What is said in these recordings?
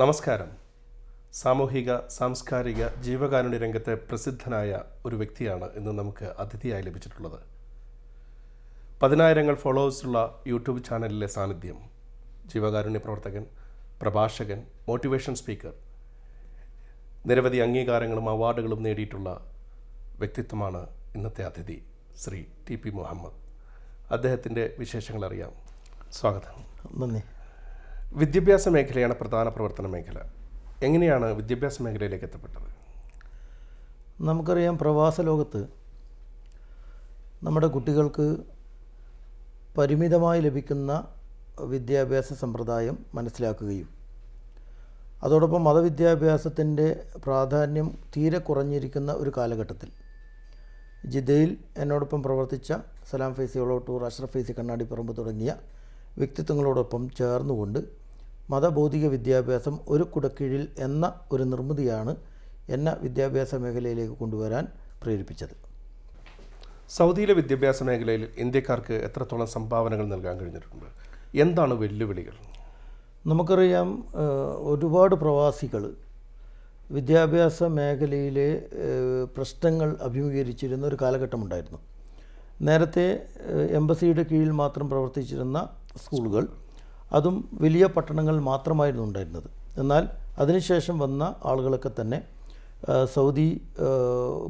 നമസ്കാരം. സാമൂഹിക സാംസ്കാരിക ജീവകാരുണ്യ രംഗത്തെ പ്രസിദ്ധനായ ഒരു വ്യക്തിയാണ് ഇന്ന് നമുക്ക് അതിഥിയായി ലഭിച്ചിട്ടുള്ളത്. പതിനായിരങ്ങൾ ഫോളോവേഴ്സുള്ള യൂട്യൂബ് ചാനലിലെ സാന്നിധ്യം ജീവകാരുണ്യ പ്രവർത്തകൻ പ്രഭാഷകൻ മോട്ടിവേഷൻ സ്പീക്കർ നിരവധി അംഗീകാരങ്ങളും അവാർഡുകളും നേടിയിട്ടുള്ള വ്യക്തിത്വമാണ് ഇന്നത്തെ അതിഥി. Shri T P Muhammad. അദ്ദേഹത്തിന്റെ വിശേഷങ്ങൾ അറിയാം സ്വാഗതം. നന്ദി. വിദ്യാഭ്യാസ മേഖലയാണ് പ്രധാന പ്രവർത്തന മേഖല. എങ്ങനെയാണ് വിദ്യാഭ്യാസ മേഖലയിലേക്ക് എത്തപ്പെട്ടത്? നമുക്കറിയാം പ്രവാസ ലോകത്ത് നമ്മുടെ കുട്ടികൾക്ക് പരിമിതമായി ലഭിക്കുന്ന വിദ്യാഭ്യാസ സമ്പ്രദായം മനസ്സിലാക്കുകയും അതോടൊപ്പം മതവിദ്യാഭ്യാസത്തിന്റെ പ്രാധാന്യം തീരെ കുറഞ്ഞിരിക്കുന്ന ഒരു കാലഘട്ടത്തിൽ ജിദ്ദയിൽ എന്നോടൊപ്പം പ്രവർത്തിച്ച സലാം ഫൈസി ഒളോട്ടൂർ അഷ്റഫ് ഫൈസി കണ്ണാടിപ്പറമ്പ് തുടങ്ങിയ വ്യക്തിത്വങ്ങളോടൊപ്പം ചേർന്നുകൊണ്ട് മതബൗദ്ധിക വിദ്യാഭ്യാസം ഒരു കുടക്കീഴിൽ എന്ന ഒരു നിർമ്മിതിയാണ് എന്നെ വിദ്യാഭ്യാസ മേഖലയിലേക്ക് കൊണ്ടുവരാൻ പ്രേരിപ്പിച്ചത്. സൗദിയിലെ വിദ്യാഭ്യാസ മേഖലയിൽ ഇന്ത്യക്കാർക്ക് എത്രത്തോളം സംഭാവനകൾ നൽകാൻ കഴിഞ്ഞിട്ടുണ്ട്? എന്താണ് വെല്ലുവിളികൾ? നമുക്കറിയാം ഒരുപാട് പ്രവാസികൾ വിദ്യാഭ്യാസ മേഖലയിലെ പ്രശ്നങ്ങൾ അഭിമുഖീകരിച്ചിരുന്ന ഒരു കാലഘട്ടമുണ്ടായിരുന്നു. നേരത്തെ എംബസിയുടെ കീഴിൽ മാത്രം പ്രവർത്തിച്ചിരുന്ന സ്കൂളുകൾ അതും വലിയ പട്ടണങ്ങൾ മാത്രമായിരുന്നു ഉണ്ടായിരുന്നത്. എന്നാൽ അതിനുശേഷം വന്ന ആളുകളൊക്കെ തന്നെ സൗദി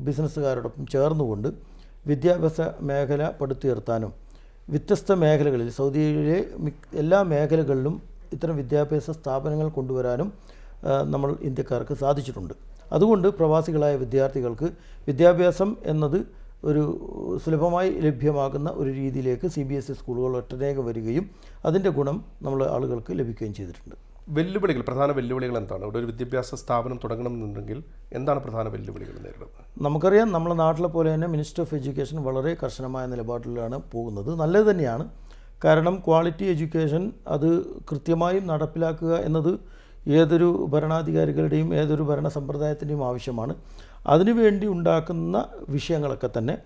ബിസിനസ്സുകാരോടൊപ്പം ചേർന്നുകൊണ്ട് വിദ്യാഭ്യാസ മേഖല പടുത്തുയർത്താനും വ്യത്യസ്ത മേഖലകളിൽ സൗദിയിലെ എല്ലാ മേഖലകളിലും ഇത്തരം വിദ്യാഭ്യാസ സ്ഥാപനങ്ങൾ കൊണ്ടുവരാനും നമ്മൾ ഇന്ത്യക്കാർക്ക് സാധിച്ചിട്ടുണ്ട്. അതുകൊണ്ട് പ്രവാസികളായ വിദ്യാർത്ഥികൾക്ക് വിദ്യാഭ്യാസം എന്നത് ഒരു സുലഭമായി ലഭ്യമാകുന്ന ഒരു രീതിയിലേക്ക് സി ബി എസ് ഇ സ്കൂളുകൾ ഒട്ടനേകം വരികയും അതിന്റെ ഗുണം നമ്മൾ ആളുകൾക്ക് ലഭിക്കുകയും ചെയ്തിട്ടുണ്ട്. വെല്ലുവിളികൾ പ്രധാന വെല്ലുവിളികൾ എന്താണ്? ഇവിടെ ഒരു വിദ്യാഭ്യാസ സ്ഥാപനം തുടങ്ങണമെന്നുണ്ടെങ്കിൽ എന്താണ് പ്രധാന വെല്ലുവിളികൾ നേരിടുന്നത്? നമുക്കറിയാം നമ്മുടെ നാട്ടിലെ പോലെ തന്നെ മിനിസ്റ്റർ ഓഫ് എഡ്യൂക്കേഷൻ വളരെ കർശനമായ നിലപാടിലാണ് പോകുന്നത്. നല്ലത് തന്നെയാണ്. കാരണം ക്വാളിറ്റി എഡ്യൂക്കേഷൻ അത് കൃത്യമായും നടപ്പിലാക്കുക എന്നത് ഏതൊരു ഭരണാധികാരികളുടെയും ഏതൊരു ഭരണ സമ്പ്രദായത്തിന്റെയും ആവശ്യമാണ്. അതിനുവേണ്ടി ഉണ്ടാക്കുന്ന വിഷയങ്ങളൊക്കെ തന്നെ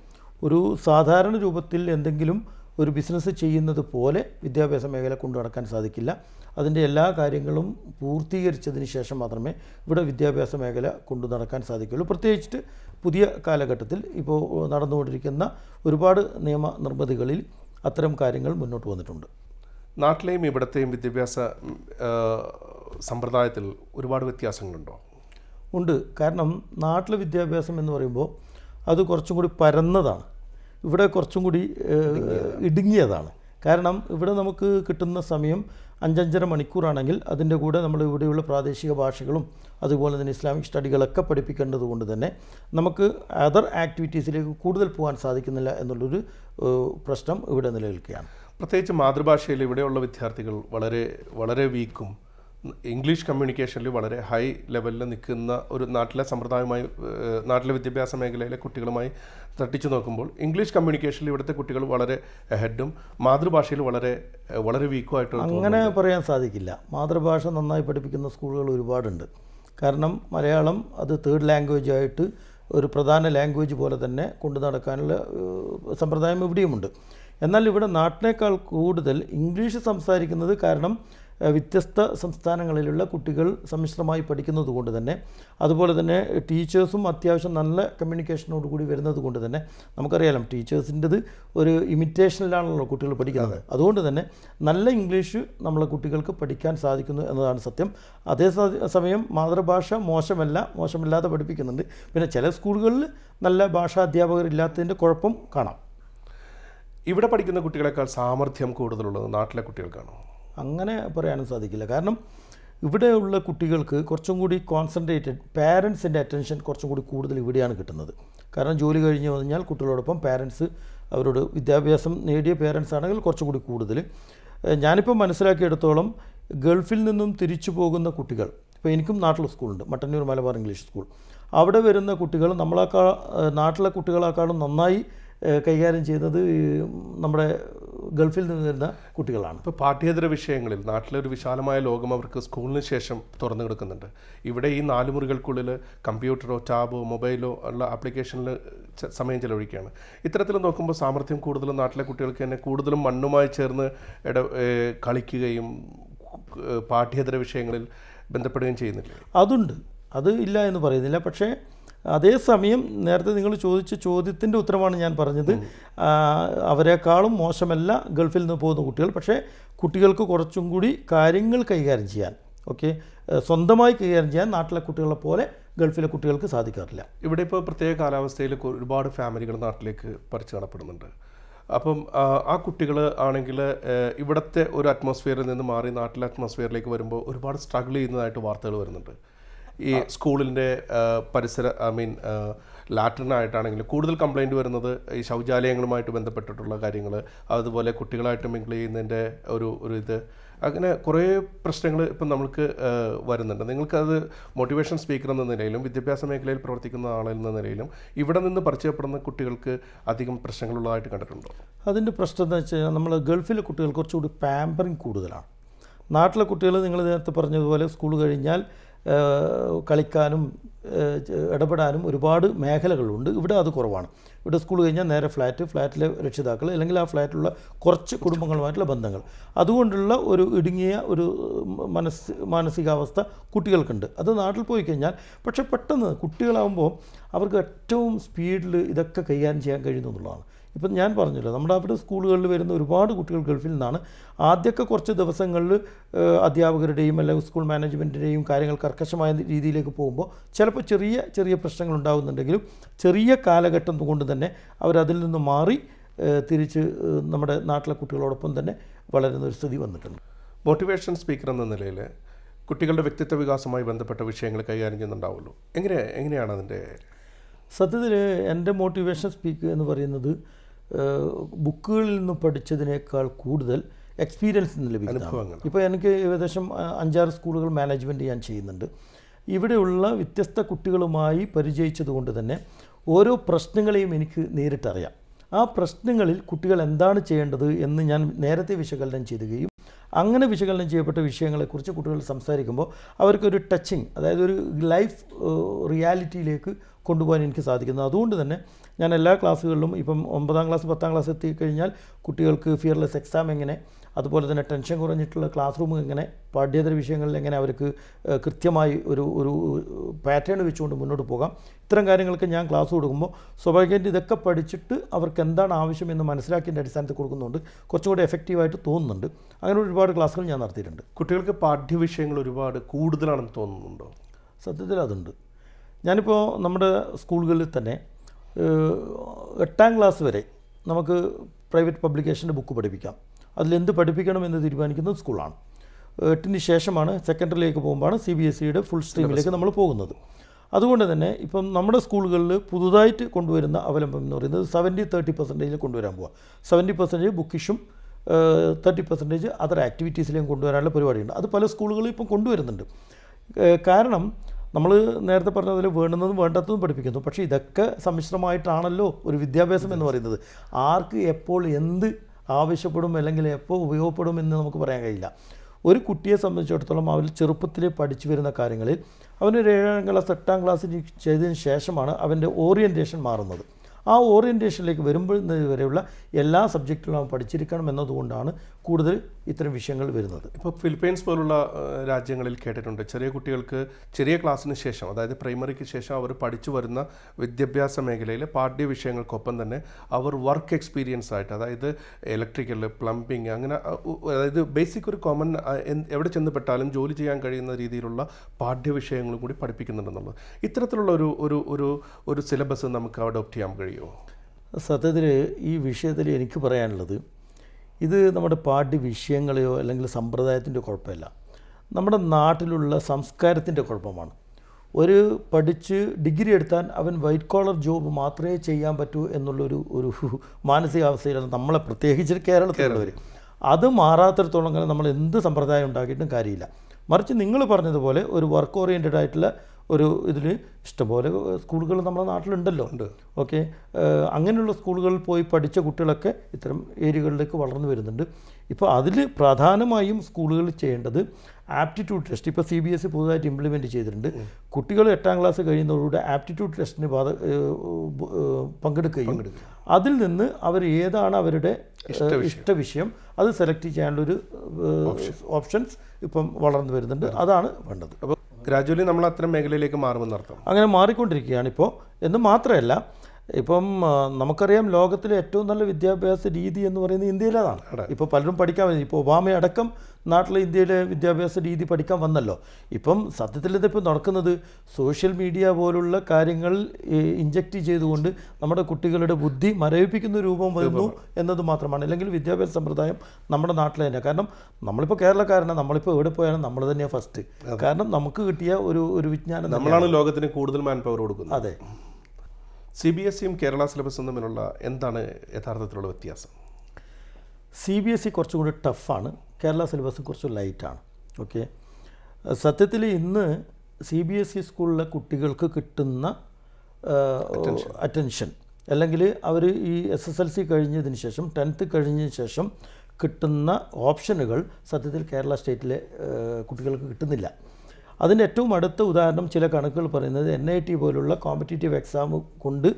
ഒരു സാധാരണ രൂപത്തിൽ എന്തെങ്കിലും ഒരു ബിസിനസ് ചെയ്യുന്നത് പോലെ വിദ്യാഭ്യാസ മേഖല കൊണ്ടു നടക്കാൻ സാധിക്കില്ല. അതിന്റെ എല്ലാ കാര്യങ്ങളും പൂർത്തീകരിച്ചതിന് ശേഷം മാത്രമേ ഇവിടെ വിദ്യാഭ്യാസ മേഖല കൊണ്ടു നടക്കാൻ സാധിക്കുകയുള്ളൂ. പ്രത്യേകിച്ചിട്ട് പുതിയ കാലഘട്ടത്തിൽ ഇപ്പോൾ നടന്നുകൊണ്ടിരിക്കുന്ന ഒരുപാട് നിയമ നിർമ്മിതികളിൽ അത്തരം കാര്യങ്ങൾ മുന്നോട്ട് വന്നിട്ടുണ്ട്. നാട്ടിലെയും ഇവിടത്തെയും വിദ്യാഭ്യാസ സമ്പ്രദായത്തിൽ ഒരുപാട് വ്യത്യാസങ്ങളുണ്ടോ? ഉണ്ട്. കാരണം നാട്ടിലെ വിദ്യാഭ്യാസം എന്ന് പറയുമ്പോൾ അത് കുറച്ചും കൂടി പരന്നതാണ്. ഇവിടെ കുറച്ചും കൂടി ഇടുങ്ങിയതാണ്. കാരണം ഇവിടെ നമുക്ക് കിട്ടുന്ന സമയം അഞ്ചഞ്ചര മണിക്കൂറാണെങ്കിൽ അതിന്റെ കൂടെ നമ്മൾ ഇവിടെയുള്ള പ്രാദേശിക ഭാഷകളും അതുപോലെ തന്നെ ഇസ്ലാമിക് സ്റ്റഡികളൊക്കെ പഠിപ്പിക്കേണ്ടത് കൊണ്ട് തന്നെ നമുക്ക് അതർ ആക്ടിവിറ്റീസിലേക്ക് കൂടുതൽ പോകാൻ സാധിക്കുന്നില്ല എന്നുള്ളൊരു പ്രശ്നം ഇവിടെ നിലനിൽക്കുകയാണ്. പ്രത്യേകിച്ച് മാതൃഭാഷയിൽ ഇവിടെയുള്ള വിദ്യാർത്ഥികൾ വളരെ വളരെ വീക്കും ഇംഗ്ലീഷ് കമ്മ്യൂണിക്കേഷനിൽ വളരെ ഹൈ ലെവലിൽ നിൽക്കുന്ന ഒരു നാട്ടിലെ സമ്പ്രദായമായി നാട്ടിലെ വിദ്യാഭ്യാസ മേഖലയിലെ കുട്ടികളുമായി തട്ടിച്ചു നോക്കുമ്പോൾ ഇംഗ്ലീഷ് കമ്മ്യൂണിക്കേഷനിൽ ഇവിടുത്തെ കുട്ടികൾ വളരെ ഹെഡും മാതൃഭാഷയിൽ വളരെ വളരെ വളരെ വീക്കുമായിട്ട് അങ്ങനെ പറയാൻ സാധിക്കില്ല. മാതൃഭാഷ നന്നായി പഠിപ്പിക്കുന്ന സ്കൂളുകൾ ഒരുപാടുണ്ട്. കാരണം മലയാളം അത് തേർഡ് ലാംഗ്വേജ് ആയിട്ട് ഒരു പ്രധാന ലാംഗ്വേജ് പോലെ തന്നെ കൊണ്ടു നടക്കാനുള്ള സമ്പ്രദായം ഇവിടെയുമുണ്ട്. എന്നാൽ ഇവിടെ നാട്ടിനേക്കാൾ കൂടുതൽ ഇംഗ്ലീഷ് സംസാരിക്കുന്നത് കാരണം വ്യത്യസ്ത സംസ്ഥാനങ്ങളിലുള്ള കുട്ടികൾ സമ്മിശ്രമായി പഠിക്കുന്നത് കൊണ്ട് തന്നെ അതുപോലെ തന്നെ ടീച്ചേഴ്സും അത്യാവശ്യം നല്ല കമ്മ്യൂണിക്കേഷനോട് കൂടി വരുന്നത് കൊണ്ട് തന്നെ നമുക്കറിയാലോ ടീച്ചേഴ്സിന്റെത് ഒരു ഇമിറ്റേഷനിലാണല്ലോ കുട്ടികൾ പഠിക്കുന്നത്. അതുകൊണ്ട് തന്നെ നല്ല ഇംഗ്ലീഷ് നമ്മളെ കുട്ടികൾക്ക് പഠിക്കാൻ സാധിക്കുന്നു എന്നതാണ് സത്യം. അതേ സമയം മാതൃഭാഷ മോശമല്ല മോശമില്ലാതെ പഠിപ്പിക്കുന്നുണ്ട്. പിന്നെ ചില സ്കൂളുകളിൽ നല്ല ഭാഷാ അധ്യാപകരില്ലാത്തതിന്റെ കുഴപ്പം കാണാം. ഇവിടെ പഠിക്കുന്ന കുട്ടികളെക്കാൾ സാമർഥ്യം കൂടുതലുള്ളത് നാട്ടിലെ കുട്ടികൾക്കാണോ? അങ്ങനെ പറയാനും സാധിക്കില്ല. കാരണം ഇവിടെയുള്ള കുട്ടികൾക്ക് കുറച്ചും കൂടി കോൺസെൻട്രേറ്റഡ് പാരൻസിന്റെ അറ്റൻഷൻ കുറച്ചും കൂടി കൂടുതൽ ഇവിടെയാണ് കിട്ടുന്നത്. കാരണം ജോലി കഴിഞ്ഞ് കഴിഞ്ഞാൽ കുട്ടികളോടൊപ്പം പാരൻസ് അവരോട് വിദ്യാഭ്യാസം നേടിയ പേരൻസ് ആണെങ്കിൽ കുറച്ചും കൂടി കൂടുതൽ. ഞാനിപ്പോൾ മനസ്സിലാക്കിയെടുത്തോളം ഗൾഫിൽ നിന്നും തിരിച്ചു പോകുന്ന കുട്ടികൾ ഇപ്പോൾ എനിക്കും നാട്ടിലെ സ്കൂളുണ്ട് മട്ടന്നൂർ മലബാർ ഇംഗ്ലീഷ് സ്കൂൾ. അവിടെ വരുന്ന കുട്ടികൾ നമ്മളെക്കാൾ നാട്ടിലെ കുട്ടികളെക്കാളും നന്നായി കൈകാര്യം ചെയ്യുന്നത് നമ്മുടെ ഗൾഫിൽ നിന്ന് വരുന്ന കുട്ടികളാണ്. ഇപ്പോൾ പാഠ്യേതര വിഷയങ്ങളിൽ നാട്ടിലെ ഒരു വിശാലമായ ലോകം അവർക്ക് സ്കൂളിന് ശേഷം തുറന്നു കൊടുക്കുന്നുണ്ട്. ഇവിടെ ഈ നാല് മുറികൾക്കുള്ളിൽ കമ്പ്യൂട്ടറോ ടാബോ മൊബൈലോ ഉള്ള ആപ്ലിക്കേഷനിൽ സമയം ചെലവഴിക്കുകയാണ്. ഇത്തരത്തിൽ നോക്കുമ്പോൾ സാമർഥ്യം കൂടുതലും നാട്ടിലെ കുട്ടികൾക്ക് തന്നെ കൂടുതലും മണ്ണുമായി ചേർന്ന് ഇട കളിക്കുകയും പാഠ്യേതര വിഷയങ്ങളിൽ ബന്ധപ്പെടുകയും ചെയ്യുന്നില്ല? അതുണ്ട്. അത് ഇല്ല എന്ന് പറയുന്നില്ല. പക്ഷേ അതേസമയം നേരത്തെ നിങ്ങൾ ചോദിച്ച ചോദ്യത്തിന്റെ ഉത്തരമാണ് ഞാൻ പറഞ്ഞത്. അവരെക്കാളും മോശമല്ല ഗൾഫിൽ നിന്ന് പോകുന്ന കുട്ടികൾ. പക്ഷേ കുട്ടികൾക്ക് കുറച്ചും കൂടി കാര്യങ്ങൾ കൈകാര്യം ചെയ്യാൻ ഓക്കെ? സ്വന്തമായി കൈകാര്യം ചെയ്യാൻ നാട്ടിലെ കുട്ടികളെ പോലെ ഗൾഫിലെ കുട്ടികൾക്ക് സാധിക്കാറില്ല. ഇവിടെ ഇപ്പോൾ പ്രത്യേക കാലാവസ്ഥയിൽ ഒരുപാട് ഫാമിലികൾ നാട്ടിലേക്ക് പറിച്ചു കാണപ്പെടുന്നുണ്ട് അപ്പം ആ, കുട്ടികൾ ആണെങ്കിൽ ഇവിടുത്തെ ഒരു അറ്റ്മോസ്ഫിയറിൽ നിന്ന് മാറി നാട്ടിലെ അറ്റ്മോസ്ഫിയറിലേക്ക് വരുമ്പോൾ ഒരുപാട് സ്ട്രഗിൾ ചെയ്യുന്നതായിട്ട് വാർത്തകൾ വരുന്നുണ്ട്. ഈ സ്കൂളിന്റെ പരിസര ഐ മീൻ ലാറ്റിനായിട്ടാണെങ്കിലും കൂടുതൽ കംപ്ലൈന്റ് വരുന്നത് ഈ ശൗചാലയങ്ങളുമായിട്ട് ബന്ധപ്പെട്ടിട്ടുള്ള കാര്യങ്ങൾ അതുപോലെ കുട്ടികളായിട്ട് മിങ്കിൾ ചെയ്യുന്നതിന്റെ ഒരു ഒരു ഇത്. അങ്ങനെ കുറേ പ്രശ്നങ്ങൾ ഇപ്പം നമ്മൾക്ക് വരുന്നുണ്ട്. നിങ്ങൾക്കത് മോട്ടിവേഷൻ സ്പീക്കർ എന്ന നിലയിലും വിദ്യാഭ്യാസ മേഖലയിൽ പ്രവർത്തിക്കുന്ന ആളെന്ന നിലയിലും ഇവിടെ നിന്ന് പരിചയപ്പെടുന്ന കുട്ടികൾക്ക് അധികം പ്രശ്നങ്ങളുള്ളതായിട്ട് കണ്ടിട്ടുണ്ടോ? അതിന്റെ പ്രശ്നം എന്ന് വെച്ച് കഴിഞ്ഞാൽ നമ്മൾ ഗൾഫിലെ കുട്ടികൾ കുറച്ചുകൂടി പാമ്പറിങ് കൂടുതലാണ്. നാട്ടിലെ കുട്ടികൾ നിങ്ങൾ നേരത്തെ പറഞ്ഞതുപോലെ സ്കൂൾ കഴിഞ്ഞാൽ കളിക്കാനും ഇടപെടാനും ഒരുപാട് മേഖലകളുണ്ട്. ഇവിടെ അത് കുറവാണ്. ഇവിടെ സ്കൂൾ കഴിഞ്ഞാൽ നേരെ ഫ്ലാറ്റ് ഫ്ലാറ്റിലെ രക്ഷിതാക്കൾ അല്ലെങ്കിൽ ആ ഫ്ലാറ്റിലുള്ള കുറച്ച് കുടുംബങ്ങളുമായിട്ടുള്ള ബന്ധങ്ങൾ. അതുകൊണ്ടുള്ള ഒരു ഇടുങ്ങിയ ഒരു മനസ് മാനസികാവസ്ഥ കുട്ടികൾക്കുണ്ട്. അത് നാട്ടിൽ പോയി കഴിഞ്ഞാൽ പക്ഷെ പെട്ടെന്ന് കുട്ടികളാകുമ്പോൾ അവർക്ക് ഏറ്റവും സ്പീഡിൽ ഇതൊക്കെ കൈകാര്യം ചെയ്യാൻ കഴിയുന്നു എന്നുള്ളതാണ്. ഇപ്പം ഞാൻ പറഞ്ഞല്ലോ നമ്മുടെ അവിടെ സ്കൂളുകളിൽ വരുന്ന ഒരുപാട് കുട്ടികൾ ഗൾഫിൽ നിന്നാണ്. ആദ്യമൊക്കെ കുറച്ച് ദിവസങ്ങളിൽ അധ്യാപകരുടെയും അല്ലെങ്കിൽ സ്കൂൾ മാനേജ്മെന്റിന്റെയും കാര്യങ്ങൾ കർക്കശമായ രീതിയിലേക്ക് പോകുമ്പോൾ ചിലപ്പോൾ ചെറിയ ചെറിയ പ്രശ്നങ്ങൾ ഉണ്ടാകുന്നുണ്ടെങ്കിലും ചെറിയ കാലഘട്ടം കൊണ്ട് തന്നെ അവരതിൽ നിന്ന് മാറി തിരിച്ച് നമ്മുടെ നാട്ടിലെ കുട്ടികളോടൊപ്പം തന്നെ വളരുന്ന ഒരു സ്ഥിതി വന്നിട്ടുണ്ട്. മോട്ടിവേഷൻ സ്പീക്കർ എന്ന നിലയിൽ കുട്ടികളുടെ വ്യക്തിത്വ വികാസവുമായി ബന്ധപ്പെട്ട വിഷയങ്ങൾ കൈകാര്യം ചെയ്യുന്നുണ്ടാവുമല്ലോ എങ്ങനെ എങ്ങനെയാണ് അതിന്റെ? സത്യത്തിൽ എന്റെ മോട്ടിവേഷൻ സ്പീക്ക് എന്ന് പറയുന്നത് ബുക്കുകളിൽ നിന്ന് പഠിച്ചതിനേക്കാൾ കൂടുതൽ എക്സ്പീരിയൻസ് നിന്ന് ലഭിക്കുന്നതാണ്. ഇപ്പോൾ എനിക്ക് ഏകദേശം അഞ്ചാറ് സ്കൂളുകൾ മാനേജ്മെന്റ് ഞാൻ ചെയ്യുന്നുണ്ട്. ഇവിടെയുള്ള വ്യത്യസ്ത കുട്ടികളുമായി പരിചയിച്ചത് കൊണ്ട് തന്നെ ഓരോ പ്രശ്നങ്ങളെയും എനിക്ക് നേരിട്ടറിയാം. ആ പ്രശ്നങ്ങളിൽ കുട്ടികൾ എന്താണ് ചെയ്യേണ്ടത് എന്ന് ഞാൻ നേരത്തെ വിശകലനം ചെയ്യുകയും അങ്ങനെ വിശകലനം ചെയ്യപ്പെട്ട വിഷയങ്ങളെക്കുറിച്ച് കുട്ടികൾ സംസാരിക്കുമ്പോൾ അവർക്കൊരു ടച്ചിങ് അതായത് ഒരു ലൈഫ് റിയാലിറ്റിയിലേക്ക് കൊണ്ടുപോകാൻ എനിക്ക് സാധിക്കുന്നത് അതുകൊണ്ട് തന്നെ ഞാൻ എല്ലാ ക്ലാസ്സുകളിലും ഇപ്പം ഒമ്പതാം ക്ലാസ് പത്താം ക്ലാസ് എത്തിക്കഴിഞ്ഞാൽ കുട്ടികൾക്ക് ഫിയർലെസ് എക്സാം എങ്ങനെ അതുപോലെ തന്നെ ടെൻഷൻ കുറഞ്ഞിട്ടുള്ള ക്ലാസ് റൂം എങ്ങനെ പാഠ്യേതര വിഷയങ്ങളിൽ എങ്ങനെ അവർക്ക് കൃത്യമായി ഒരു ഒരു പാറ്റേൺ വെച്ചുകൊണ്ട് മുന്നോട്ട് പോകാം. ഇത്തരം കാര്യങ്ങൾക്ക് ഞാൻ ക്ലാസ് കൊടുക്കുമ്പോൾ സ്വാഭാവികമായിട്ട് ഇതൊക്കെ പഠിച്ചിട്ട് അവർക്ക് എന്താണ് ആവശ്യം എന്ന് മനസ്സിലാക്കിയതിന്റെ അടിസ്ഥാനത്തിൽ കൊടുക്കുന്നുണ്ട്. കുറച്ചും കൂടി എഫക്റ്റീവായിട്ട് തോന്നുന്നുണ്ട്. അങ്ങനെ ഒരുപാട് ക്ലാസ്സുകൾ ഞാൻ നടത്തിയിട്ടുണ്ട്. കുട്ടികൾക്ക് പാഠ്യവിഷയങ്ങൾ ഒരുപാട് കൂടുതലാണെന്ന് തോന്നുന്നുണ്ടോ? സത്യത്തിൽ അതുണ്ട്. ഞാനിപ്പോൾ നമ്മുടെ സ്കൂളുകളിൽ തന്നെ എട്ടാം ക്ലാസ് വരെ നമുക്ക് പ്രൈവറ്റ് പബ്ലിക്കേഷന്റെ ബുക്ക് പഠിപ്പിക്കാം. അതിലെന്ത് പഠിപ്പിക്കണം എന്ന് തീരുമാനിക്കുന്നത് സ്കൂളാണ്. എട്ടിന് ശേഷമാണ് സെക്കൻഡറിയിലേക്ക് പോകുമ്പോഴാണ് സി ബി എസ് സിയുടെ ഫുൾ സ്ട്രീമിലേക്ക് നമ്മൾ പോകുന്നത്. അതുകൊണ്ട് തന്നെ ഇപ്പം നമ്മുടെ സ്കൂളുകളിൽ പുതുതായിട്ട് കൊണ്ടുവരുന്ന അവലംബം എന്ന് പറയുന്നത് സെവന്റി തേർട്ടി പെർസെന്റേജിൽ കൊണ്ടുവരാൻ പോവുക സെവന്റി പെർസെന്റേജ് ബുക്കിഷും തേർട്ടി പെർസെന്റേജ് അതർ ആക്ടിവിറ്റീസിലേക്കും കൊണ്ടുവരാനുള്ള പരിപാടിയുണ്ട്. അത് പല സ്കൂളുകളും ഇപ്പം കൊണ്ടുവരുന്നുണ്ട്. കാരണം നമ്മൾ നേരത്തെ പറഞ്ഞതിൽ വേണ്ടുന്നതും വേണ്ടാത്തതും പഠിപ്പിക്കുന്നു. പക്ഷേ ഇതൊക്കെ സമ്മിശ്രമായിട്ടാണല്ലോ ഒരു വിദ്യാഭ്യാസം എന്ന് പറയുന്നത്. ആർക്ക് എപ്പോൾ എന്ത് ആവശ്യപ്പെടും അല്ലെങ്കിൽ എപ്പോൾ ഉപയോഗപ്പെടും എന്ന് നമുക്ക് പറയാൻ കഴിയില്ല. ഒരു കുട്ടിയെ സംബന്ധിച്ചിടത്തോളം അവർ ചെറുപ്പത്തിൽ പഠിച്ചു വരുന്ന കാര്യങ്ങളിൽ അവനൊരു ഏഴാം ക്ലാസ് എട്ടാം ക്ലാസ് ചെയ്തതിന് ശേഷമാണ് അവന്റെ ഓറിയന്റേഷൻ മാറുന്നത്. ആ ഓറിയന്റേഷനിലേക്ക് വരുമ്പോൾ വരെയുള്ള എല്ലാ സബ്ജക്റ്റുകളും അവൻ പഠിച്ചിരിക്കണം എന്നതുകൊണ്ടാണ് കൂടുതൽ ഇത്തരം വിഷയങ്ങൾ വരുന്നത്. ഇപ്പോൾ ഫിലിപ്പൈൻസ് പോലുള്ള രാജ്യങ്ങളിൽ കേട്ടിട്ടുണ്ട്. ചെറിയ കുട്ടികൾക്ക് ചെറിയ ക്ലാസ്സിന് ശേഷം അതായത് പ്രൈമറിക്ക് ശേഷം അവർ പഠിച്ചു വരുന്ന വിദ്യാഭ്യാസ മേഖലയിലെ പാഠ്യ വിഷയങ്ങൾക്കൊപ്പം തന്നെ അവർ വർക്ക് എക്സ്പീരിയൻസ് ആയിട്ട് അതായത് ഇലക്ട്രിക്കൽ പ്ലംബിങ് അങ്ങനെ അതായത് ബേസിക് ഒരു കോമൺ എവിടെ ചെന്നപ്പെട്ടാലും ജോലി ചെയ്യാൻ കഴിയുന്ന രീതിയിലുള്ള പാഠ്യ വിഷയങ്ങളും കൂടി പഠിപ്പിക്കുന്നുണ്ടെന്നുള്ളത്. ഇത്തരത്തിലുള്ള ഒരു ഒരു ഒരു ഒരു സിലബസ് നമുക്ക് അഡോപ്റ്റ് ചെയ്യാൻ കഴിയുമോ? സത്യത്തിൽ ഈ വിഷയത്തിൽ എനിക്ക് പറയാനുള്ളത് ഇത് നമ്മുടെ പാഠ്യ വിഷയങ്ങളെയോ അല്ലെങ്കിൽ സമ്പ്രദായത്തിന്റെ കുഴപ്പമില്ല. നമ്മുടെ നാട്ടിലുള്ള സംസ്കാരത്തിന്റെ കുഴപ്പമാണ്. ഒരു പഠിച്ച് ഡിഗ്രി എടുത്താൽ അവൻ വൈറ്റ് കോളർ ജോബ് മാത്രമേ ചെയ്യാൻ പറ്റൂ എന്നുള്ളൊരു ഒരു മാനസികാവസ്ഥയിലാണ് നമ്മളെ പ്രത്യേകിച്ച് കേരളത്തിലുള്ളവർ അത് മാറാത്തിടത്തോളം കാലം നമ്മൾ എന്ത് സമ്പ്രദായം ഉണ്ടാക്കിയിട്ടും കാര്യമില്ല. മറിച്ച് നിങ്ങൾ പറഞ്ഞതുപോലെ ഒരു വർക്ക് ഓറിയന്റഡ് ആയിട്ടുള്ള ഒരു ഇതിൽ ഇഷ്ടംപോലെ സ്കൂളുകൾ നമ്മുടെ നാട്ടിലുണ്ടല്ലോ. ഉണ്ട്. ഓക്കെ. അങ്ങനെയുള്ള സ്കൂളുകളിൽ പോയി പഠിച്ച കുട്ടികളൊക്കെ ഇത്തരം ഏരിയകളിലേക്ക് വളർന്നു വരുന്നുണ്ട്. ഇപ്പോൾ അതിൽ പ്രധാനമായും സ്കൂളുകൾ ചെയ്യേണ്ടത് ആപ്റ്റിറ്റ്യൂഡ് ടെസ്റ്റ്. ഇപ്പോൾ സി ബി എസ് ഇ പുതുതായിട്ട് ഇംപ്ലിമെന്റ് ചെയ്തിട്ടുണ്ട്. കുട്ടികൾ എട്ടാം ക്ലാസ് കഴിയുന്നതോടുകൂടി ആപ്റ്റിറ്റ്യൂഡ് ടെസ്റ്റിന് ബാധ പങ്കെടുക്കുകയും അതിൽ നിന്ന് അവർ ഏതാണ് അവരുടെ ഇഷ്ട വിഷയം. അത് സെലക്ട് ചെയ്യാനുള്ളൊരു ഓപ്ഷൻസ് ഇപ്പം വളർന്നു വരുന്നുണ്ട്. അതാണ് വേണ്ടത്. അപ്പോൾ ഗ്രാജുവലി നമ്മൾ അത്തരം മേഖലയിലേക്ക് മാറുമെന്നർത്ഥം. അങ്ങനെ മാറിക്കൊണ്ടിരിക്കുകയാണ് ഇപ്പോൾ എന്ന് മാത്രമല്ല ഇപ്പം നമുക്കറിയാം ലോകത്തിലെ ഏറ്റവും നല്ല വിദ്യാഭ്യാസ രീതി എന്ന് പറയുന്നത് ഇന്ത്യയിലേതാണ്. ഇപ്പോൾ പലരും പഠിക്കാൻ ഇപ്പോൾ ഒബാമ അടക്കം നാട്ടിലെ ഇന്ത്യയിലെ വിദ്യാഭ്യാസ രീതി പഠിക്കാൻ വന്നല്ലോ. ഇപ്പം സത്യത്തിൽ ഇതിപ്പോൾ നടക്കുന്നത് സോഷ്യൽ മീഡിയ പോലുള്ള കാര്യങ്ങൾ ഇഞ്ചക്റ്റ് ചെയ്തുകൊണ്ട് നമ്മുടെ കുട്ടികളുടെ ബുദ്ധി മരവിപ്പിക്കുന്ന രൂപം വരുന്നു എന്നത് മാത്രമാണ്. അല്ലെങ്കിൽ വിദ്യാഭ്യാസ സമ്പ്രദായം നമ്മുടെ നാട്ടിൽ തന്നെ കാരണം നമ്മളിപ്പോൾ കേരളക്കാരനാണ് നമ്മളിപ്പോൾ എവിടെ പോയാലും നമ്മൾ തന്നെയാണ് ഫസ്റ്റ് കാരണം നമുക്ക് കിട്ടിയ ഒരു ഒരു വിജ്ഞാനം നമ്മളാണ് ലോകത്തിന് കൂടുതൽ മാൻ പവർ കൊടുക്കുന്നത്. അതെ. സി ബി എസ് സിയും കേരള സിലബസും തമ്മിലുള്ള എന്താണ് യഥാർത്ഥത്തിലുള്ള വ്യത്യാസം? സി ബി എസ് ഇ കുറച്ചും കൂടി ടഫാണ്. കേരള സിലബസ് കുറച്ച് ലൈറ്റാണ്. ഓക്കെ? സത്യത്തിൽ ഇന്ന് സി ബി എസ് ഇ സ്കൂളിലെ കുട്ടികൾക്ക് കിട്ടുന്ന അറ്റൻഷൻ അല്ലെങ്കിൽ അവർ ഈ എസ് എസ് എൽ സി കഴിഞ്ഞതിന് ശേഷം ടെൻത്ത് കഴിഞ്ഞതിന് ശേഷം കിട്ടുന്ന ഓപ്ഷനുകൾ സത്യത്തിൽ കേരള സ്റ്റേറ്റിലെ കുട്ടികൾക്ക് കിട്ടുന്നില്ല. അതിന്റെ ഏറ്റവും അടുത്ത ഉദാഹരണം ചില കണക്കുകൾ പറയുന്നത് എൻ ഐ ടി പോലുള്ള കോമ്പറ്റേറ്റീവ് എക്സാം കൊണ്ട്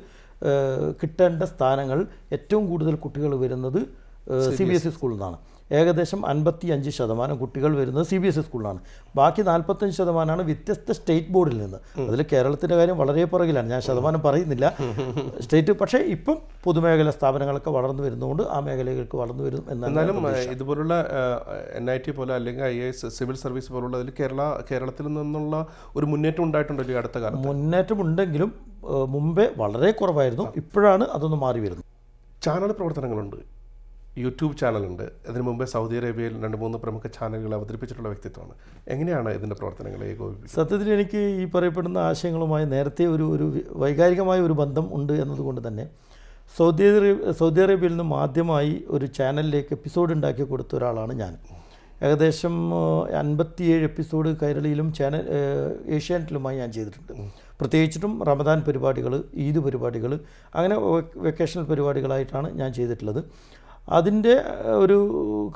കിട്ടേണ്ട സ്ഥാനങ്ങൾ ഏറ്റവും കൂടുതൽ കുട്ടികൾ വരുന്നത് സി ബി എസ് ഇ സ്കൂളിൽ നിന്നാണ്. ഏകദേശം അൻപത്തി അഞ്ച് ശതമാനം കുട്ടികൾ വരുന്നത് സി ബി എസ് ഇ സ്കൂളിലാണ്. ബാക്കി നാൽപ്പത്തഞ്ച് ശതമാനമാണ് വ്യത്യസ്ത സ്റ്റേറ്റ് ബോർഡിൽ നിന്ന്. അതിൽ കേരളത്തിന്റെ കാര്യം വളരെ പുറകിലാണ്. ഞാൻ ശതമാനം പറയുന്നില്ല. സ്റ്റേറ്റ് പക്ഷേ ഇപ്പം പൊതുമേഖലാ സ്ഥാപനങ്ങളൊക്കെ വളർന്നു വരുന്നതുകൊണ്ട് ആ മേഖലകൾക്ക് വളർന്നു വരും എന്നാലും ഇതുപോലുള്ള എൻ ഐ ടി പോലെ അല്ലെങ്കിൽ ഐ എസ് സിവിൽ സർവീസ് പോലുള്ളതിൽ കേരള കേരളത്തിൽ നിന്നുള്ള ഒരു മുന്നേറ്റം ഉണ്ടായിട്ടുണ്ടല്ലോ ഈ അടുത്ത കാലത്ത്. മുന്നേറ്റം ഉണ്ടെങ്കിലും മുമ്പേ വളരെ കുറവായിരുന്നു. ഇപ്പോഴാണ് അതൊന്ന് മാറി വരുന്നത്. ചാനൽ പ്രവർത്തനങ്ങളുണ്ട്. യൂട്യൂബ് ചാനലുണ്ട്. അതിനു മുമ്പേ സൗദി അറേബ്യയിൽ രണ്ട് മൂന്ന് പ്രമുഖ ചാനലുകൾ അവതരിപ്പിച്ചിട്ടുള്ള വ്യക്തിത്വമാണ്. എങ്ങനെയാണ് ഇതിന്റെ പ്രവർത്തനങ്ങൾ ഏകോപിപ്പിക്കുന്നത് സത്യത്തിൽ എനിക്ക് ഈ പറയപ്പെടുന്ന ആശയങ്ങളുമായി നേരത്തെ ഒരു ഒരു വൈകാരികമായ ഒരു ബന്ധം ഉണ്ട് എന്നതുകൊണ്ട് തന്നെ സൗദി സൗദി അറേബ്യയിൽ നിന്നും ആദ്യമായി ഒരു ചാനലിലേക്ക് എപ്പിസോഡ് ഉണ്ടാക്കി കൊടുത്ത ഒരാളാണ് ഞാൻ. ഏകദേശം അൻപത്തിയേഴ് എപ്പിസോഡ് കൈരളിയിലും ചാനൽ ഏഷ്യാനെറ്റിലുമായി ഞാൻ ചെയ്തിട്ടുണ്ട്. പ്രത്യേകിച്ചിട്ടും റമദാൻ പരിപാടികൾ ഈദ് പരിപാടികൾ അങ്ങനെ വെക്കേഷണൽ പരിപാടികളായിട്ടാണ് ഞാൻ ചെയ്തിട്ടുള്ളത്. അതിന്റെ ഒരു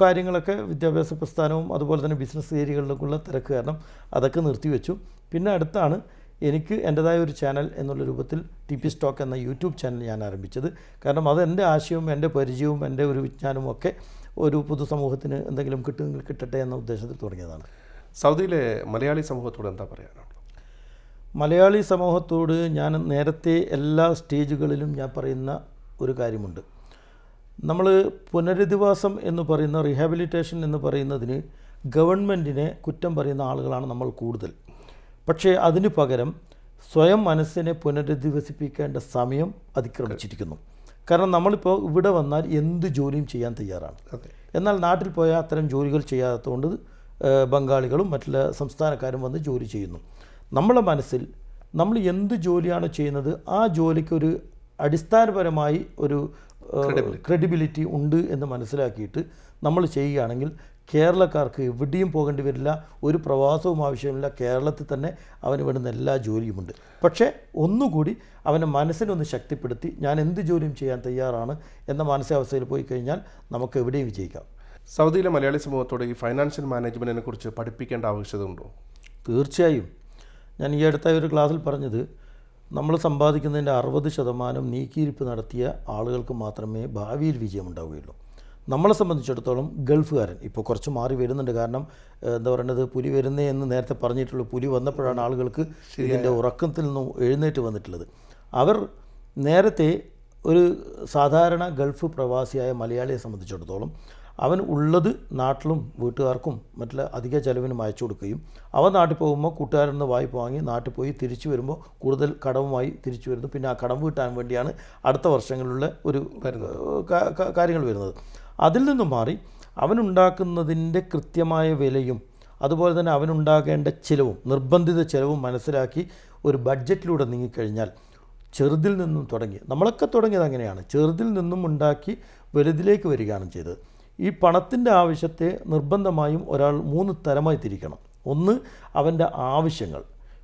കാര്യങ്ങളൊക്കെ വിദ്യാഭ്യാസ പ്രസ്ഥാനവും അതുപോലെ തന്നെ ബിസിനസ് ഏരിയകളിലേക്കുള്ള തിരക്ക് കാരണം അതൊക്കെ നിർത്തിവെച്ചു പിന്നെ അടുത്താണ് എനിക്ക് എന്റെതായ ഒരു ചാനൽ എന്നുള്ള രൂപത്തിൽ ടി പി സ്റ്റോക്ക് എന്ന യൂട്യൂബ് ചാനൽ ഞാൻ ആരംഭിച്ചത്. കാരണം അത് എന്റെ ആശയവും എന്റെ പരിചയവും എന്റെ ഒരു വിജ്ഞാനവും ഒക്കെ ഒരു പൊതുസമൂഹത്തിന് എന്തെങ്കിലും കിട്ടുമെങ്കിൽ കിട്ടട്ടെ എന്ന ഉദ്ദേശത്തിൽ തുടങ്ങിയതാണ്. സൗദിയിലെ മലയാളി സമൂഹത്തോട് എന്താ പറയാനുള്ളത്? മലയാളി സമൂഹത്തോട് ഞാൻ നേരത്തെ എല്ലാ സ്റ്റേജുകളിലും ഞാൻ പറയുന്ന ഒരു കാര്യമുണ്ട്. നമ്മൾ പുനരധിവാസം എന്ന് പറയുന്ന റീഹാബിലിറ്റേഷൻ എന്ന് പറയുന്നതിന് ഗവൺമെന്റിനെ കുറ്റം പറയുന്ന ആളുകളാണ് നമ്മൾ കൂടുതൽ. പക്ഷേ അതിന് പകരം സ്വയം മനസ്സിനെ പുനരധിവസിപ്പിക്കേണ്ട സമയം അതിക്രമിച്ചിരിക്കുന്നു. കാരണം നമ്മളിപ്പോൾ ഇവിടെ വന്നാൽ എന്ത് ജോലിയും ചെയ്യാൻ തയ്യാറാണ്. എന്നാൽ നാട്ടിൽ പോയാൽ അത്തരം ജോലികൾ ചെയ്യാത്തതുകൊണ്ട് ബംഗാളികളും മറ്റുള്ള സംസ്ഥാനക്കാരും വന്ന് ജോലി ചെയ്യുന്നു. നമ്മളെ മനസ്സിൽ നമ്മൾ എന്ത് ജോലിയാണ് ചെയ്യുന്നത്? ആ ജോലിക്കൊരു അടിസ്ഥാനപരമായി ഒരു ക്രെഡിബിലിറ്റി ഉണ്ട് എന്ന് മനസ്സിലാക്കിയിട്ട് നമ്മൾ ചെയ്യുകയാണെങ്കിൽ കേരളക്കാർക്ക് എവിടെയും പോകേണ്ടി വരില്ല ഒരു പ്രവാസവും ആവശ്യമില്ല കേരളത്തിൽ തന്നെ അവന് വേണ്ടുന്ന എല്ലാ ജോലിയുമുണ്ട്. പക്ഷേ ഒന്നുകൂടി അവന്റെ മനസ്സിനൊന്ന് ശക്തിപ്പെടുത്തി ഞാൻ എന്ത് ജോലിയും ചെയ്യാൻ തയ്യാറാണ് എന്ന മാനസികാവസ്ഥയിൽ പോയി കഴിഞ്ഞാൽ നമുക്ക് എവിടെയും വിജയിക്കാം. സൗദിയിലെ മലയാളി സമൂഹത്തോട് ഈ ഫൈനാൻഷ്യൽ മാനേജ്മെന്റിനെ കുറിച്ച് പഠിപ്പിക്കേണ്ട ആവശ്യത ഉണ്ടോ തീർച്ചയായും. ഞാൻ ഈ അടുത്തായി ഒരു ക്ലാസ്സിൽ പറഞ്ഞത് നമ്മൾ സമ്പാദിക്കുന്നതിന്റെ അറുപത് ശതമാനം നീക്കിയിരിപ്പ് നടത്തിയ ആളുകൾക്ക് മാത്രമേ ഭാവിയിൽ വിജയമുണ്ടാവുകയുള്ളൂ. നമ്മളെ സംബന്ധിച്ചിടത്തോളം ഗൾഫുകാരൻ ഇപ്പോൾ കുറച്ച് മാറി വരുന്നുണ്ട്. കാരണം എന്താ പറയുന്നത് പുലി വരുന്നേ എന്ന് നേരത്തെ പറഞ്ഞിട്ടുള്ളൂ പുലി വന്നപ്പോഴാണ് ആളുകൾക്ക് ഇതിന്റെ ഉറക്കത്തിൽ നിന്നും എഴുന്നേറ്റ് വന്നിട്ടുള്ളത്. അവർ നേരത്തെ ഒരു സാധാരണ ഗൾഫ് പ്രവാസിയായ മലയാളിയെ സംബന്ധിച്ചിടത്തോളം അവൻ ഉള്ളത് നാട്ടിലും വീട്ടുകാർക്കും മറ്റുള്ള അധിക ചെലവിനും അയച്ചു കൊടുക്കുകയും അവൻ നാട്ടിൽ പോകുമ്പോൾ കൂട്ടുകാരിൽ നിന്ന് വായ്പ വാങ്ങി നാട്ടിൽ പോയി തിരിച്ചു വരുമ്പോൾ കൂടുതൽ കടവുമായി തിരിച്ചു വരുന്നു. പിന്നെ ആ കടം വീട്ടാൻ വേണ്ടിയാണ് അടുത്ത വർഷങ്ങളിലുള്ള ഒരു കാര്യങ്ങൾ വരുന്നത്. അതിൽ നിന്നും മാറി അവനുണ്ടാക്കുന്നതിന്റെ കൃത്യമായ വിലയും അതുപോലെ തന്നെ അവനുണ്ടാകേണ്ട ചിലവും നിർബന്ധിത ചിലവും മനസ്സിലാക്കി ഒരു ബഡ്ജറ്റിലൂടെ നീങ്ങിക്കഴിഞ്ഞാൽ ചെറുതിൽ നിന്നും തുടങ്ങി നമ്മളൊക്കെ തുടങ്ങിയത് അങ്ങനെയാണ്. ചെറുതിൽ നിന്നും ഉണ്ടാക്കി വലുതിലേക്ക് വരികയാണ് ചെയ്തത്. ഈ പണത്തിന്റെ ആവശ്യത്തെ നിർബന്ധമായും ഒരാൾ മൂന്ന് തരമായി തിരിക്കണം. ഒന്ന് അവന്റെ ആവശ്യങ്ങൾ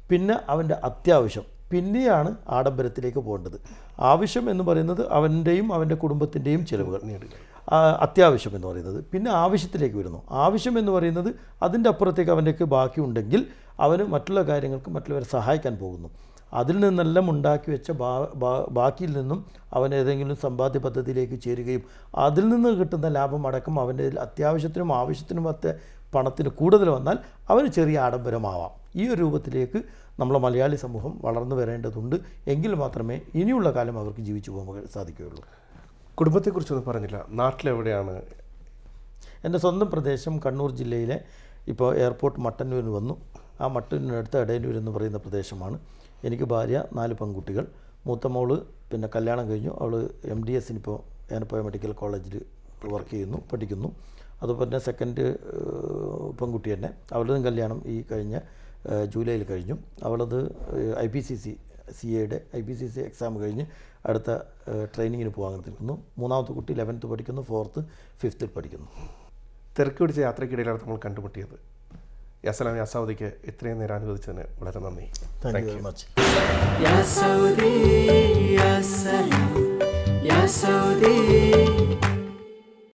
പിന്നെ അവന്റെ അത്യാവശ്യം പിന്നെയാണ് ആഡംബരത്തിലേക്ക് പോകേണ്ടത്. ആവശ്യം എന്ന് പറയുന്നത് അവന്റെയും അവന്റെ കുടുംബത്തിന്റെയും ചിലവുകൾ അത്യാവശ്യം എന്ന് പറയുന്നത്. പിന്നെ ആവശ്യത്തിലേക്ക് വരുന്നു. ആവശ്യം എന്ന് പറയുന്നത് അതിന്റെ അപ്പുറത്തേക്ക് അവന്റെക്ക് ബാക്കിയുണ്ടെങ്കിൽ അവന് മറ്റുള്ള കാര്യങ്ങൾക്ക് മറ്റുള്ളവരെ സഹായിക്കാൻ പോകുന്നു. അതിൽ നിന്നെല്ലാം ഉണ്ടാക്കി വെച്ച ബാ ബാ- ബാക്കിയിൽ നിന്നും അവൻ ഏതെങ്കിലും സമ്പാദ്യ പദ്ധതിയിലേക്ക് ചേരുകയും അതിൽ നിന്ന് കിട്ടുന്ന ലാഭം അടക്കം അവന്റെ അത്യാവശ്യത്തിനും ആവശ്യത്തിനും മറ്റേ പണത്തിന് കൂടുതൽ വന്നാൽ അവന് ചെറിയ ആഡംബരമാവാം. ഈ ഒരു രൂപത്തിലേക്ക് നമ്മളെ മലയാളി സമൂഹം വളർന്നു വരേണ്ടതുണ്ട്. എങ്കിൽ മാത്രമേ ഇനിയുള്ള കാലം അവർക്ക് ജീവിച്ചു പോകാൻ സാധിക്കുകയുള്ളൂ. കുടുംബത്തെക്കുറിച്ചൊന്നും പറഞ്ഞില്ല. നാട്ടിലെവിടെയാണ്? എന്റെ സ്വന്തം പ്രദേശം കണ്ണൂർ ജില്ലയിലെ ഇപ്പോൾ എയർപോർട്ട് മട്ടന്നൂരിന് വന്നു. ആ മട്ടന്നൂരിനടുത്ത് എടയന്നൂർ എന്ന് പറയുന്ന പ്രദേശമാണ്. എനിക്ക് ഭാര്യ നാല് പെൺകുട്ടികൾ. മൂത്ത മോൾ പിന്നെ കല്യാണം കഴിഞ്ഞു. അവൾ എം ഡി എസിന് ഇപ്പോൾ ഏനപ്പോയ മെഡിക്കൽ കോളേജിൽ വർക്ക് ചെയ്യുന്നു പഠിക്കുന്നു. അതുപോലെ തന്നെ സെക്കൻഡ് പെൺകുട്ടി തന്നെ. അവളുടെ കല്യാണം ഈ കഴിഞ്ഞ ജൂലൈയിൽ കഴിഞ്ഞു. അവളത് I P C C C എയുടെ I P C C exam കഴിഞ്ഞ് അടുത്ത ട്രെയിനിങ്ങിന് പോകാൻ നിൽക്കുന്നു. മൂന്നാമത്തെ കുട്ടി ലെവൻത്ത് പഠിക്കുന്നു ഫോർത്ത് ഫിഫ്ത്തിൽ പഠിക്കുന്നു. തിരക്ക് പിടിച്ച യാത്രയ്ക്കിടയിലാണ് നമ്മൾ കണ്ടുമുട്ടിയത്. യാസലാം യാസൗദിക്ക് ഇത്രയും നേരം അനുവദിച്ചതിന് വളരെ നന്ദി. Thank you much യാസൗദി